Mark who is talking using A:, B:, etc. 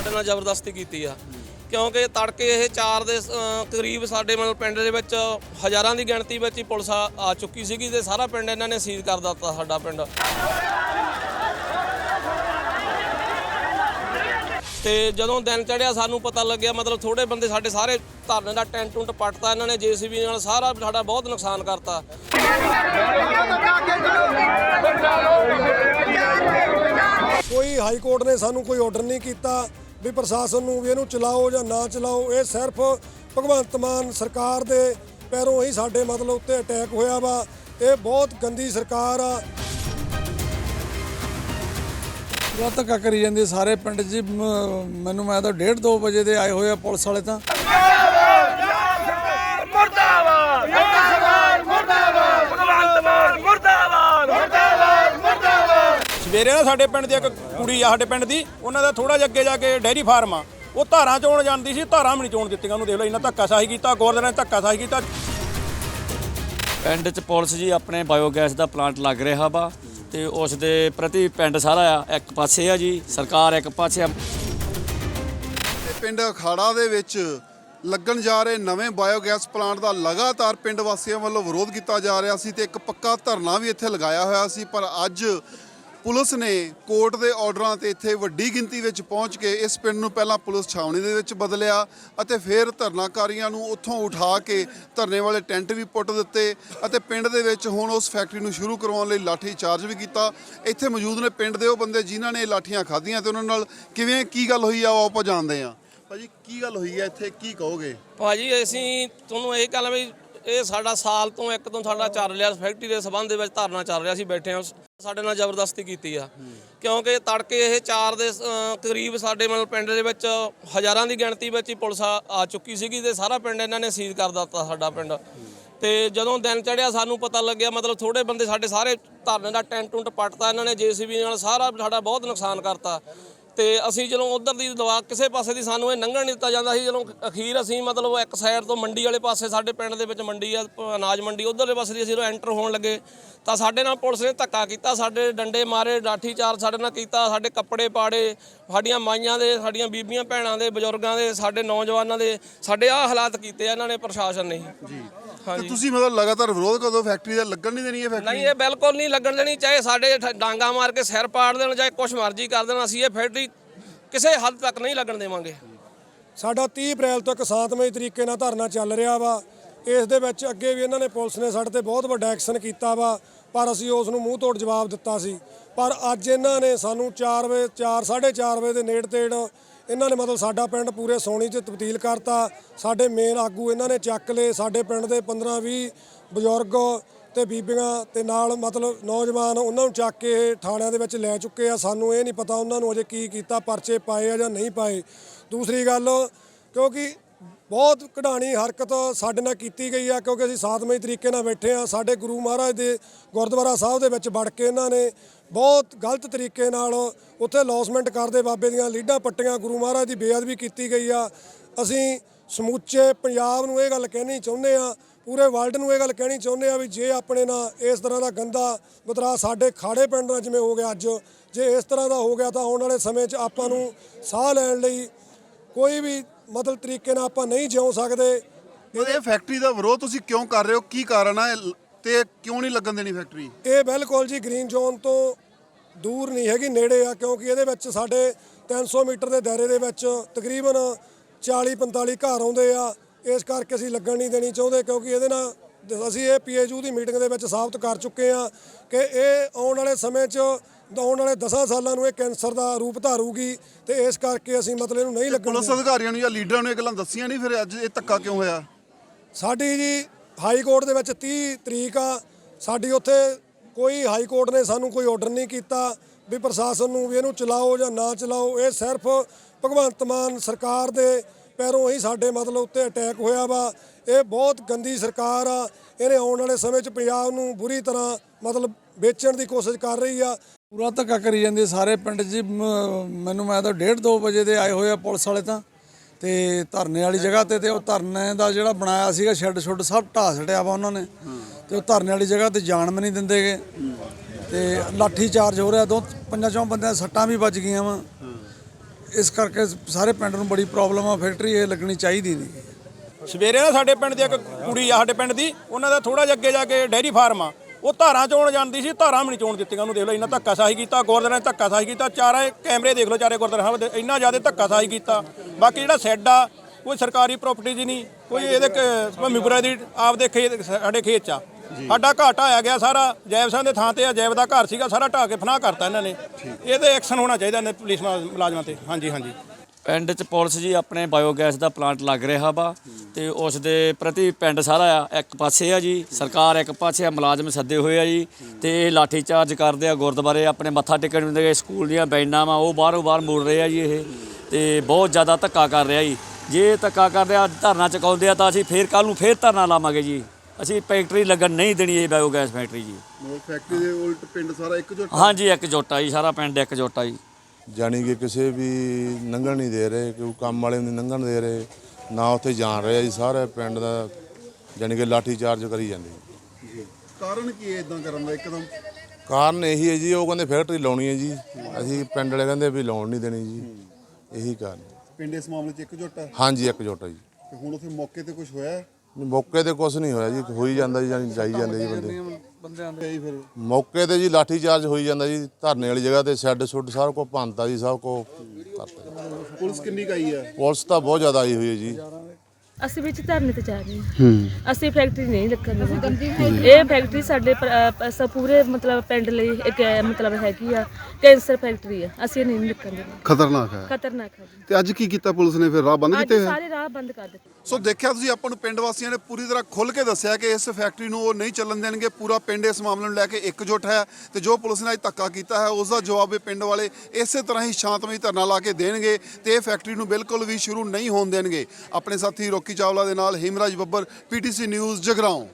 A: ਸਾਡੇ ਨਾਲ ਜ਼ਬਰਦਸਤੀ ਕੀਤੀ ਆ। ਕਿਉਂਕਿ ਤੜਕੇ ਇਹ 4 ਦੇ ਅ, ਕਰੀਬ ਸਾਡੇ ਮਤਲਬ ਪਿੰਡ ਦੇ ਵਿੱਚ ਹਜ਼ਾਰਾਂ ਦੀ ਗਿਣਤੀ ਵਿੱਚ ਹੀ ਪੁਲਿਸ ਆ ਆ ਚੁੱਕੀ ਸੀਗੀ ਤੇ ਸਾਰਾ ਪਿੰਡ ਇਹਨਾਂ ਨੇ ਸੀਜ਼ ਕਰ ਦਿੱਤਾ ਸਾਡਾ ਪਿੰਡ। ਤੇ ਜਦੋਂ ਦਿਨ ਚੜਿਆ ਸਾਨੂੰ ਪਤਾ ਲੱਗਿਆ ਮਤਲਬ ਥੋੜੇ ਬੰਦੇ ਸਾਡੇ ਸਾਰੇ ਧਰਨੇ ਦਾ ਟੈਂਟ ਟੁੰਟ ਪੱਟਤਾ ਇਹਨਾਂ ਨੇ ਜੀਸੀਬੀ ਨਾਲ ਸਾਰਾ ਸਾਡਾ ਬਹੁਤ ਨੁਕਸਾਨ ਕਰਤਾ।
B: ਕੋਈ ਹਾਈ ਕੋਰਟ ਨੇ ਸਾਨੂੰ ਕੋਈ ਆਰਡਰ ਨਹੀਂ ਕੀਤਾ। ਵੀ ਪ੍ਰਸ਼ਾਸਨ ਨੂੰ ਵੀ ਇਹਨੂੰ ਚਲਾਓ ਜਾਂ ਨਾ ਚਲਾਓ, ਇਹ ਸਿਰਫ ਭਗਵੰਤ ਮਾਨ ਸਰਕਾਰ ਦੇ ਪੈਰੋਂ ਹੀ ਸਾਡੇ ਮਤਲਬ ਉੱਤੇ ਅਟੈਕ ਹੋਇਆ ਵਾ। ਇਹ ਬਹੁਤ ਗੰਦੀ ਸਰਕਾਰ ਆ।
C: ਬਹੁਤ ਧੱਕਾ ਕਰੀ ਜਾਂਦੀ ਸਾਰੇ ਪਿੰਡ 'ਚ ਮ- ਮੈਨੂੰ ਮੈਂ ਤਾਂ 1:30 2 ਵਜੇ ਦੇ ਆਏ ਹੋਏ ਆ ਪੁਲਿਸ ਵਾਲੇ ਤਾਂ।
D: ਸਵੇਰੇ ਨਾ ਸਾਡੇ ਪਿੰਡ ਦੀ ਇੱਕ ਕੁੜੀ ਆ ਸਾਡੇ ਪਿੰਡ ਦੀ ਉਹਨਾਂ ਦਾ ਥੋੜਾ ਜਿਹਾ ਅੱਗੇ ਜਾ ਕੇ ਡੈਰੀ ਫਾਰਮ ਆ। ਉਹ ਧਾਰਾਂ ਚੋਣ ਜਾਂਦੀ ਸੀ ਧਾਰਾਂ ਵੀ ਨਹੀਂ ਚੋਣ ਦਿੱਤੀਆਂ ਉਹਨੂੰ ਦੇਖ ਲਓ ਇੰਨਾ ਧੱਕਾ ਸਾਹੀ ਕੀਤਾ ਗੁਰਦੁਆਰੇ ਨੇ ਧੱਕਾ ਸਾਹੀ ਕੀਤਾ।
E: ਪਿੰਡ 'ਚ ਪੁਲਿਸ ਜੀ ਆਪਣੇ ਬਾਇਓਗੈਸ ਦਾ ਪਲਾਂਟ ਲੱਗ ਰਿਹਾ ਵਾ ਤੇ ਉਸ ਦੇ ਪ੍ਰਤੀ ਪਿੰਡ ਸਾਰਾ ਆ ਇੱਕ ਪਾਸੇ ਆ ਜੀ ਸਰਕਾਰ ਇੱਕ ਪਾਸੇ ਆ।
F: ਤੇ ਪਿੰਡ ਅਖਾੜਾ ਦੇ ਵਿੱਚ ਲੱਗਣ ਜਾ ਰਹੇ ਨਵੇਂ ਬਾਇਓਗੈਸ ਪਲਾਂਟ ਦਾ ਲਗਾਤਾਰ ਪਿੰਡ ਵਾਸੀਆਂ ਵੱਲੋਂ ਵਿਰੋਧ ਕੀਤਾ ਜਾ ਰਿਹਾ ਸੀ ਤੇ ਇੱਕ ਪੱਕਾ ਧਰਨਾ ਵੀ ਇੱਥੇ ਲਗਾਇਆ ਹੋਇਆ ਸੀ ਪਰ ਅੱਜ ਪੁਲਿਸ ਨੇ ਕੋਰਟ ਦੇ ਆਰਡਰਾਂ ਤੇ ਇੱਥੇ ਵੱਡੀ ਗਿਣਤੀ ਵਿੱਚ ਪਹੁੰਚ ਕੇ ਇਸ ਪਿੰਡ ਨੂੰ ਪਹਿਲਾਂ ਪੁਲਿਸ ਛਾਉਣੀ ਦੇ ਵਿੱਚ ਬਦਲਿਆ ਅਤੇ ਫਿਰ ਧਰਨਾਕਾਰੀਆਂ ਨੂੰ ਉੱਥੋਂ ਉਠਾ ਕੇ ਧਰਨੇ ਵਾਲੇ ਟੈਂਟ ਵੀ ਪੁੱਟ ਦਿੱਤੇ ਅਤੇ ਪਿੰਡ ਦੇ ਵਿੱਚ ਹੁਣ ਉਸ ਫੈਕਟਰੀ ਨੂੰ ਸ਼ੁਰੂ ਕਰਵਾਉਣ ਲਈ ਲਾਠੀ ਚਾਰਜ ਵੀ ਕੀਤਾ। ਇੱਥੇ ਮੌਜੂਦ ਨੇ ਪਿੰਡ ਦੇ ਉਹ ਬੰਦੇ ਜਿਨ੍ਹਾਂ ਨੇ ਲਾਠੀਆਂ ਖਾਧੀਆਂ ਤੇ ਉਹਨਾਂ ਨਾਲ ਕਿਵੇਂ, ਕੀ ਗੱਲ ਹੋਈ ਆ, ਉਹ ਆਪਾਂ ਜਾਣਦੇ ਹਾਂ। ਭਾਜੀ, ਕੀ ਗੱਲ ਹੋਈ ਹੈ ਇੱਥੇ? ਕੀ ਕਹੋਗੇ?
A: ਭਾਜੀ, ਅਸੀਂ ਤੁਹਾਨੂੰ ਇਹ ਗੱਲ ਵੀ ਇਹ ਸਾਡਾ ਸਾਲ ਤੋਂ ਇੱਕ ਤੋਂ ਸਾਡਾ ਚੱਲ ਰਿਹਾ, ਫੈਕਟਰੀ ਦੇ ਸਬੰਧ ਦੇ ਵਿੱਚ ਧਰਨਾ ਚੱਲ ਰਿਹਾ ਸੀ ਬੈਠੇ ਹਾਂ ਸਾਡੇ ਨਾਲ ਜ਼ਬਰਦਸਤੀ ਕੀਤੀ ਆ। ਕਿਉਂਕਿ ਤੜਕੇ ਇਹ 4 ਦੇ ਅ, ਕਰੀਬ ਸਾਡੇ ਮਤਲਬ ਪਿੰਡ ਦੇ ਵਿੱਚ ਹਜ਼ਾਰਾਂ ਦੀ ਗਿਣਤੀ ਵਿੱਚ ਹੀ ਪੁਲਿਸ ਆ ਆ ਚੁੱਕੀ ਸੀਗੀ ਤੇ ਸਾਰਾ ਪਿੰਡ ਇਹਨਾਂ ਨੇ ਸੀਜ਼ ਕਰ ਦਿੱਤਾ ਸਾਡਾ ਪਿੰਡ। ਤੇ ਜਦੋਂ ਦਿਨ ਚੜਿਆ ਸਾਨੂੰ ਪਤਾ ਲੱਗਿਆ ਮਤਲਬ ਥੋੜੇ ਬੰਦੇ ਸਾਡੇ ਸਾਰੇ ਧਰਨੇ ਦਾ ਟੈਂਟ ਟੁੰਟ ਪੱਟਤਾ ਇਹਨਾਂ ਨੇ ਜੀਸੀਬੀ ਨਾਲ ਸਾਰਾ ਸਾਡਾ ਬਹੁਤ ਨੁਕਸਾਨ ਕਰਤਾ। ਤੇ ਅਸੀਂ ਜਦੋਂ ਉਧਰ ਦੀ ਦਵਾ ਕਿਸੇ ਪਾਸੇ ਦੀ ਸਾਨੂੰ ਇਹ ਲੰਘਣ ਨਹੀਂ ਦਿੱਤਾ ਜਾਂਦਾ ਸੀ ਜਦੋਂ ਅਖੀਰ ਅਸੀਂ ਮਤਲਬ ਇੱਕ ਸਾਈਡ ਤੋਂ ਮੰਡੀ ਵਾਲੇ ਪਾਸੇ ਸਾਡੇ ਪਿੰਡ ਦੇ ਵਿੱਚ ਮੰਡੀ ਆ ਅਨਾਜ ਮੰਡੀ ਉਧਰਲੇ ਪਾਸੇ ਦੀ ਅਸੀਂ ਜਦੋਂ ਐਂਟਰ ਹੋਣ ਲੱਗੇ ਤਾਂ ਸਾਡੇ ਨਾਲ ਪੁਲਿਸ ਨੇ ਧੱਕਾ ਕੀਤਾ ਸਾਡੇ ਡੰਡੇ ਮਾਰੇ ਲਾਠੀ ਚਾਰ ਸਾਡੇ ਨਾਲ ਕੀਤਾ ਸਾਡੇ ਕੱਪੜੇ ਪਾੜੇ ਸਾਡੀਆਂ ਮਾਈਆਂ ਦੇ ਸਾਡੀਆਂ ਬੀਬੀਆਂ ਭੈਣਾਂ ਦੇ ਬਜ਼ੁਰਗਾਂ ਦੇ ਸਾਡੇ ਨੌਜਵਾਨਾਂ ਦੇ ਸਾਡੇ ਆਹ ਹਾਲਾਤ ਕੀਤੇ ਆ ਇਹਨਾਂ ਨੇ ਪ੍ਰਸ਼ਾਸਨ ਨੇ। ਜੀ।
F: ਤੇ ਤੁਸੀਂ ਮਤਲਬ ਲਗਾਤਾਰ ਵਿਰੋਧ ਕਦੋਂ ਫੈਕਟਰੀ ਦਾ ਲੱਗਣ ਨਹੀਂ ਦੇਣੀ ਇਹ ਫੈਕਟਰੀ
A: ਨਹੀਂ ਇਹ ਬਿਲਕੁਲ ਨਹੀਂ ਲੱਗਣ ਦੇਣੀ ਚਾਹੇ ਸਾਡੇ ਡਾਂਗਾ ਮਾਰ ਕੇ ਸਿਰ ਪਾੜ ਦੇਣ ਚਾਹੇ ਕੁਛ ਮਰਜ਼ੀ ਕਰ ਦੇਣ ਅਸੀਂ ਇਹ ਫੈਕਟਰੀ ਕਿਸੇ ਹੱਦ ਤੱਕ ਨਹੀਂ ਲੱਗਣ ਦੇਵਾਂਗੇ।
B: ਸਾਡਾ 30 ਅਪ੍ਰੈਲ ਤੋਂ ਇੱਕ ਸ਼ਾਂਤਮਈ ਤਰੀਕੇ ਨਾਲ ਧਰਨਾ ਚੱਲ ਰਿਹਾ ਵਾ। ਇਸ ਦੇ ਵਿੱਚ ਅੱਗੇ ਵੀ ਇਹਨਾਂ ਨੇ ਪੁਲਿਸ ਨੇ ਸਾਡੇ ਤੇ ਬਹੁਤ ਵੱਡਾ ਐਕਸ਼ਨ ਕੀਤਾ ਵਾ, ਪਰ ਅਸੀਂ ਉਸ ਨੂੰ ਮੂੰਹ ਤੋੜ ਜਵਾਬ ਦਿੱਤਾ ਸੀ। ਪਰ ਅੱਜ ਇਹਨਾਂ ਨੇ ਸਾਨੂੰ 4 ਵਜੇ 4 4:30 ਵਜੇ ਦੇ ਨੇੜੇ ਤੇੜ ਇਹਨਾਂ ਨੇ ਮਤਲਬ ਸਾਡਾ ਪਿੰਡ ਪੂਰੇ ਸੋਣੀ 'ਚ ਤਬਦੀਲ ਕਰਤਾ। ਸਾਡੇ ਮੇਨ ਆਗੂ ਇਹਨਾਂ ਨੇ ਚੱਕ ਲਏ। ਸਾਡੇ ਪਿੰਡ ਦੇ 15 20 ਬਜ਼ੁਰਗ ਤੇ ਬੀਬੀਆਂ ਤੇ ਨਾਲ ਮਤਲਬ ਨੌਜਵਾਨ ਉਹਨਾਂ ਨੂੰ ਚੱਕ ਕੇ ਇਹ ਥਾਣਿਆਂ ਦੇ ਵਿੱਚ ਲੈ ਚੁੱਕੇ ਆ। ਸਾਨੂੰ ਇਹ ਨਹੀਂ ਪਤਾ ਉਹਨਾਂ ਨੂੰ ਅਜੇ ਕੀ ਕੀਤਾ, ਪਰਚੇ ਪਾਏ ਆ ਜਾਂ ਨਹੀਂ ਪਾਏ। ਦੂਸਰੀ ਗੱਲ, ਕਿਉਂਕਿ ਬਹੁਤ ਕਢਾਣੀ ਹਰਕਤ ਸਾਡੇ ਨਾਲ ਕੀਤੀ ਗਈ ਆ, ਕਿਉਂਕਿ ਅਸੀਂ ਸਾਤਮਈ ਤਰੀਕੇ ਨਾਲ ਬੈਠੇ ਆ। ਸਾਡੇ ਗੁਰੂ ਮਹਾਰਾਜ ਦੇ ਗੁਰਦੁਆਰਾ ਸਾਹਿਬ ਦੇ ਵਿੱਚ ਵੜ ਕੇ ਇਹਨਾਂ ਨੇ ਬਹੁਤ ਗਲਤ ਤਰੀਕੇ ਨਾਲ ਉੱਥੇ ਲੌਸਮੈਂਟ ਕਰਦੇ ਬਾਬੇ ਦੀਆਂ ਲੀਡਾਂ ਪੱਟੀਆਂ, ਗੁਰੂ ਮਹਾਰਾਜ ਦੀ ਬੇਅਦਬੀ ਕੀਤੀ ਗਈ ਆ। ਅਸੀਂ ਸਮੁੱਚੇ ਪੰਜਾਬ ਨੂੰ ਇਹ ਗੱਲ ਕਹਿਣੀ ਚਾਹੁੰਦੇ ਆ ਪੂਰੇ ਵਰਲਡ ਨੂੰ ਇਹ ਗੱਲ ਕਹਿਣੀ ਚਾਹੁੰਦੇ ਆ ਵੀ ਜੇ ਆਪਣੇ ਨਾਲ ਇਸ ਤਰ੍ਹਾਂ ਦਾ ਗੰਦਾ ਬਤਰਾ ਸਾਡੇ ਖਾੜੇ ਪਿੰਡ ਨਾਲ ਜਿਵੇਂ ਹੋ ਗਿਆ ਅੱਜ ਜੇ ਇਸ ਤਰ੍ਹਾਂ ਦਾ ਹੋ ਗਿਆ ਤਾਂ ਆਉਣ ਵਾਲੇ ਸਮੇਂ 'ਚ ਆਪਾਂ ਨੂੰ ਸਾਹ ਲੈਣ ਲਈ ਕੋਈ ਵੀ ਮਤਲਬ ਤਰੀਕੇ ਨਾਲ ਆਪਾਂ ਨਹੀਂ ਜਿਉ ਸਕਦੇ।
F: ਇਹ ਫੈਕਟਰੀ ਦਾ ਵਿਰੋਧ ਤੁਸੀਂ ਕਿਉਂ ਕਰ ਰਹੇ ਹੋ? ਕੀ ਕਾਰਨ ਆ? ਤੇ ਕਿਉਂ ਨਹੀਂ ਲੱਗਣ ਦੇਣੀ ਫੈਕਟਰੀ
B: ਇਹ ਬਿਲਕੁਲ ਜੀ ਗ੍ਰੀਨ ਜ਼ੋਨ ਤੋਂ ਦੂਰ ਨਹੀਂ ਹੈਗੀ ਨੇੜੇ ਆ ਕਿਉਂਕਿ ਇਹਦੇ ਵਿੱਚ ਸਾਡੇ 300 ਮੀਟਰ ਦੇ ਦਾਇਰੇ ਦੇ ਵਿੱਚ ਤਕਰੀਬਨ 40 45 ਘਰ ਆਉਂਦੇ ਆ। ਇਸ ਕਰਕੇ ਅਸੀਂ ਲੱਗਣ ਨਹੀਂ ਦੇਣੀ ਚਾਹੁੰਦੇ ਕਿਉਂਕਿ ਇਹਦੇ ਨਾਲ ਅਸੀਂ ਇਹ ਪੀਏਯੂ ਦੀ ਮੀਟਿੰਗ ਦੇ ਵਿੱਚ ਸਾਬਤ ਕਰ ਚੁੱਕੇ ਆ ਕਿ ਇਹ ਆਉਣ ਵਾਲੇ ਸਮੇਂ 'ਚ ਆਉਣ ਵਾਲੇ 10 ਸਾਲਾਂ ਨੂੰ ਇਹ ਕੈਂਸਰ ਦਾ ਰੂਪ ਧਾਰੂਗੀ ਤੇ ਇਸ ਕਰਕੇ ਅਸੀਂ ਮਤਲਬ ਇਹਨੂੰ ਨਹੀਂ ਲੱਗਣ
F: ਪੁਲਿਸ ਅਧਿਕਾਰੀਆਂ ਨੂੰ ਜਾਂ ਲੀਡਰਾਂ ਨੂੰ ਇਹ ਗੱਲਾਂ ਦੱਸੀਆਂ ਨਹੀਂ ਫਿਰ ਅੱਜ ਇਹ ਧੱਕਾ ਕਿਉਂ ਹੋਇਆ?
B: ਸਾਡੀ ਜੀ ਹਾਈ ਕੋਰਟ ਦੇ ਵਿੱਚ 30 ਤਰੀਕ ਆ ਸਾਡੀ ਉੱਥੇ ਕੋਈ ਹਾਈ ਕੋਰਟ ਨੇ ਸਾਨੂੰ ਕੋਈ ਆਰਡਰ ਨਹੀਂ ਕੀਤਾ ਵੀ ਪ੍ਰਸ਼ਾਸਨ ਨੂੰ ਵੀ ਇਹਨੂੰ ਚਲਾਓ ਜਾਂ ਨਾ ਚਲਾਓ ਇਹ ਸਿਰਫ ਭਗਵੰਤ ਮਾਨ ਸਰਕਾਰ ਦੇ ਪੈਰੋਂ ਹੀ ਸਾਡੇ ਮਤਲਬ ਉੱਤੇ ਅਟੈਕ ਹੋਇਆ ਵਾ। ਇਹ ਬਹੁਤ ਗੰਦੀ ਸਰਕਾਰ ਆ। ਇਹਨੇ ਆਉਣ ਵਾਲੇ ਸਮੇਂ 'ਚ ਪੰਜਾਬ ਨੂੰ ਬੁਰੀ ਤਰ੍ਹਾਂ ਮਤਲਬ ਵੇਚਣ ਦੀ ਕੋਸ਼ਿਸ਼ ਕਰ ਰਹੀ ਆ।
C: ਪੂਰਾ ਧੱਕਾ ਕਰੀ ਜਾਂਦੀ ਸਾਰੇ ਪਿੰਡ 'ਚ ਮੈਨੂੰ ਮੈਂ ਤਾਂ 1:30 2 ਵਜੇ ਦੇ ਆਏ ਹੋਏ ਆ ਪੁਲਿਸ ਵਾਲੇ ਤਾਂ। ਤੇ ਧਰਨੇ ਵਾਲੀ ਜਗ੍ਹਾ ਤੇ ਤੇ ਉਹ ਧਰਨੇ ਦਾ ਜਿਹੜਾ ਬਣਾਇਆ ਸੀਗਾ, ਸ਼ੈੱਡ ਸ਼ੁੱਡ ਸਭ ਢਾਹ ਛੜਿਆ ਵਾ ਉਹਨਾਂ ਨੇ। ਤੇ ਉਹ ਧਰਨੇ ਵਾਲੀ ਜਗ੍ਹਾ ਤੇ ਜਾਣ ਵੀ ਨਹੀਂ ਦਿੰਦੇਗੇ। ਤੇ ਲਾਠੀ ਚਾਰਜ ਹੋ ਰਿਹਾ। ਦੋ, ਪੰਜਾਂ ਚੋਂ ਬੰਦਿਆਂ ਸੱਟਾਂ ਵੀ ਵੱਜ ਗਈਆਂ ਵਾ। ਇਸ ਕਰਕੇ ਸਾਰੇ ਪਿੰਡ ਨੂੰ ਬੜੀ ਪ੍ਰੋਬਲਮ ਆ, ਫੈਕਟਰੀ ਇਹ ਲੱਗਣੀ ਚਾਹੀਦੀ ਨਹੀਂ।
D: ਸਵੇਰੇ ਨਾ ਸਾਡੇ ਪਿੰਡ ਦੀ ਇੱਕ ਕੁੜੀ ਆ ਸਾਡੇ ਪਿੰਡ ਦੀ, ਉਹਨਾਂ ਦਾ ਥੋੜਾ ਜਿਹਾ ਅੱਗੇ ਜਾ ਕੇ ਡੈਰੀ ਫਾਰਮ ਆ। ਉਹ ਧਾਰਾਂ ਚੋਣ ਜਾਂਦੀ ਸੀ, ਧਾਰਾਂ ਵੀ ਨਹੀਂ ਚੋਣ ਦਿੱਤੀਆਂ ਉਹਨੂੰ ਦੇਖ ਲਓ, ਇੰਨਾ ਧੱਕਾ ਸਾਹੀ ਕੀਤਾ ਗੁਰਦੁਆਰੇ ਨੇ ਧੱਕਾ ਸਾਹੀ ਕੀਤਾ, ਚਾਰੇ ਕੈਮਰੇ ਦੇਖ ਲਓ ਚਾਰੇ ਗੁਰਦੁਆਰੇ ਸਾਹਿਬ ਦੇ, ਇੰਨਾ ਜ਼ਿਆਦਾ ਧੱਕਾ ਸਾਹੀ ਕੀਤਾ। ਬਾਕੀ ਜਿਹੜਾ ਸੈੱਡ ਆ, ਕੋਈ ਸਰਕਾਰੀ ਪ੍ਰਾਪਰਟੀ ਦੀ ਨਹੀਂ, ਕੋਈ ਇਹਦੇ ਭੂਮੀਪੁਰਾ ਦੀ ਆਪਦੇ ਖੇਤ ਸਾਡੇ ਖੇਤ ਚ ਆ। ਸਾਡਾ ਘਾਟ ਆਇਆ ਗਿਆ ਸਾਰਾ ਜੈਬ ਸਿੰਘ ਦੇ ਥਾਂ ਤੇ ਅਜੈਬ ਦਾ ਘਰ ਸੀਗਾ, ਸਾਰਾ ਢਾਹ ਕੇ ਫਨਾਹ ਕਰਤਾ ਇਹਨਾਂ ਨੇ। ਇਹਦੇ ਐਕਸ਼ਨ ਹੋਣਾ ਚਾਹੀਦਾ ਇਹਨਾਂ ਪੁਲਿਸ ਮੁਲਾਜ਼ਮਾਂ ਤੇ। ਹਾਂਜੀ ਹਾਂਜੀ।
E: ਪਿੰਡ 'ਚ ਪੁਲਿਸ ਜੀ ਆਪਣੇ ਬਾਇਓਗੈਸ ਦਾ ਪਲਾਂਟ ਲੱਗ ਰਿਹਾ ਵਾ ਤੇ ਉਸ ਦੇ ਪ੍ਰਤੀ ਪਿੰਡ ਸਾਰਾ ਆ, ਇੱਕ ਪਾਸੇ ਆ ਜੀ, ਸਰਕਾਰ ਇੱਕ ਪਾਸੇ ਆ, ਮੁਲਾਜ਼ਮ ਸੱਦੇ ਹੋਏ ਆ ਜੀ ਤੇ ਇਹ ਲਾਠੀ ਚਾਰਜ ਕਰਦੇ ਆ ਗੁਰਦੁਆਰੇ, ਆਪਣੇ ਮੱਥਾ ਟੇਕਣ ਨੂੰ ਦੇ ਸਕੂਲ ਦੀਆਂ ਬੈਨਾਂ ਵਾ, ਉਹ ਬਾਹਰੋਂ ਬਾਹਰ ਮੋੜ ਰਹੇ ਆ ਜੀ ਇਹ ਤੇ ਬਹੁਤ ਜ਼ਿਆਦਾ ਧੱਕਾ ਕਰ ਰਿਹਾ ਜੀ। ਜੇ ਧੱਕਾ ਕਰਦੇ ਆ, ਧਰਨਾ ਚੁਕਾਉਂਦੇ ਆ ਤਾਂ ਅਸੀਂ ਫੇਰ ਕੱਲ ਨੂੰ ਫੇਰ ਧਰਨਾ ਲਾਵਾਂਗੇ ਜੀ। ਅਸੀਂ ਫੈਕਟਰੀ ਲੱਗਣ ਨਹੀਂ ਦੇਣੀ ਇਹ ਬਾਇਓਗੈਸ ਫੈਕਟਰੀ ਜੀ।
F: ਫੈਕਟਰੀ ਦੇ ਉਲਟ ਪਿੰਡ ਸਾਰਾ ਇੱਕਜੁੱਟ
E: ਹਾਂਜੀ ਇੱਕ ਜੋਟਾ ਜੀ ਸਾਰਾ ਪਿੰਡ ਇੱਕ ਜੋਟਾ ਜੀ।
G: ਜਾਣੀ ਕਿ ਕਿਸੇ ਵੀ ਲੰਘਣ ਨਹੀਂ ਦੇ ਰਹੇ ਕੋਈ ਕੰਮ ਵਾਲੇ ਨੂੰ ਲੰਘਣ ਦੇ ਰਹੇ ਨਾ ਉੱਥੇ ਜਾਣ ਰਹੇ ਆ ਜੀ ਸਾਰੇ ਪਿੰਡ ਦਾ ਜਾਣੀ ਕਿ ਲਾਠੀ ਚਾਰਜ ਕਰੀ ਜਾਂਦੇ ਜੀ।
F: ਕਾਰਨ ਕੀ ਹੈ ਇਦਾਂ ਕਰਨ ਦਾ ਇੱਕਦਮ?
G: ਕਾਰਨ ਇਹੀ ਹੈ ਜੀ ਉਹ ਕਹਿੰਦੇ ਫੈਕਟਰੀ ਲਾਉਣੀ ਹੈ ਜੀ। ਅਸੀਂ ਪਿੰਡ ਵਾਲੇ ਕਹਿੰਦੇ ਵੀ ਲਾਉਣ ਨਹੀਂ ਦੇਣੀ ਜੀ। ਇਹੀ ਕਾਰਨ।
F: ਪਿੰਡ ਇਸ ਮਾਮਲੇ 'ਚ ਇੱਕਜੁੱਟ ਹੈ
G: ਹਾਂਜੀ ਇੱਕ ਜੋਟਾ ਜੀ।
F: ਤੇ ਹੁਣ ਉੱਥੇ ਮੌਕੇ ਤੇ ਕੁਝ ਹੋਇਆ? ਹੈ
G: ਮੌਕੇ ਤੇ ਕੁਝ ਨਹੀਂ ਹੋਇਆ ਜੀ ਹੋਈ ਜਾਂਦਾ ਜੀ ਜਾਣੀ ਜਾਈ ਜਾਂਦੇ ਜੀ ਬੰਦੇ।
F: ਕਈ ਫਿਰ।
G: ਮੌਕੇ ਤੇ ਜੀ ਲਾਠੀ ਚਾਰਜ ਹੋਈ ਜਾਂਦਾ ਜੀ ਧਰਨੇ ਵਾਲੀ ਜਗ੍ਹਾ ਤੇ ਸ਼ੈੱਡ ਸੁੱਡ ਸਾਰਾ ਕੁਝ ਭੰਨਤਾ ਜੀ ਸਭ ਕਰਤਾ ਜੀ।
F: ਪੁਲਿਸ ਕਿੰਨੀ ਕਾਈ ਹੈ
G: ਪੁਲਿਸ ਤਾਂ ਬਹੁਤ ਜ਼ਿਆਦਾ ਆਈ ਹੋਈ ਹੈ ਜੀ।
H: ਅਸੀਂ ਵਿੱਚ ਧਰਨੇ ਤੇ ਜਾ ਰਹੇ ਹਾਂ। ਅਸੀਂ ਫੈਕਟਰੀ ਨਹੀਂ ਲੱਗਣ ਦੇਵਾਂਗੇ ਇਹ ਫੈਕਟਰੀ ਸਾਡੇ ਸ- ਪੂਰੇ ਮਤਲਬ ਪਿੰਡ ਲਈ ਇੱਕ ਮਤਲਬ ਹੈਗੀ ਆ। ਕੈਂਸਰ ਫੈਕਟਰੀ ਆ। ਅਸੀਂ ਨਹੀਂ ਲੱਗਣ ਦੇਵਾਂਗੇ
F: ਖਤਰਨਾਕ ਹੈ।
H: ਖਤਰਨਾਕ ਹੈ।
F: ਤੇ ਅੱਜ ਕੀ ਕੀਤਾ ਪੁਲਿਸ ਨੇ? ਫਿਰ ਰਾਹ ਬੰਦ ਕੀਤੇ ਹੋਏ?
H: ਸਾਰੇ ਰਾਹ ਬੰਦ ਕਰ ਦਿੱਤੇ।
F: ਸੋ ਦੇਖਿਆ ਤੁਸੀਂ ਆਪਾਂ ਨੂੰ ਪਿੰਡ ਵਾਸੀਆਂ ਨੇ ਪੂਰੀ ਤਰ੍ਹਾਂ ਖੁੱਲ ਕੇ ਦੱਸਿਆ ਕਿ ਇਸ ਫੈਕਟਰੀ ਨੂੰ ਉਹ ਨਹੀਂ ਚੱਲਣ ਦੇਣਗੇ। ਪੂਰਾ ਪਿੰਡ ਇਸ ਮਾਮਲੇ ਨੂੰ ਲੈ ਕੇ ਇਕਜੁੱਟ ਹੈ ਤੇ ਜੋ ਪੁਲਿਸ ਨੇ ਅੱਜ ਧੱਕਾ ਕੀਤਾ ਹੈ ਉਸ ਦਾ ਜਵਾਬ ਇਹ ਪਿੰਡ ਵਾਲੇ ਇਸੇ ਤਰ੍ਹਾਂ ਹੀ ਸ਼ਾਂਤਮਈ ਧਰਨਾ ਲਾ ਕੇ ਦੇਣਗੇ ਤੇ ਇਹ ਫੈਕਟਰੀ ਨੂੰ ਬਿਲਕੁਲ ਵੀ ਸ਼ੁਰੂ ਨਹੀਂ ਹੋਣ ਦੇਣਗੇ। ਆਪਣੇ ਸਾਥੀ ਰੋਕੀ ਚਾਵਲਾ ਦੇ ਨਾਲ ਹੇਮਰਾਜ ਬੱਬਰ ਪੀਟੀਸੀ ਨਿਊਜ਼ ਜਗਰਾਉਂ।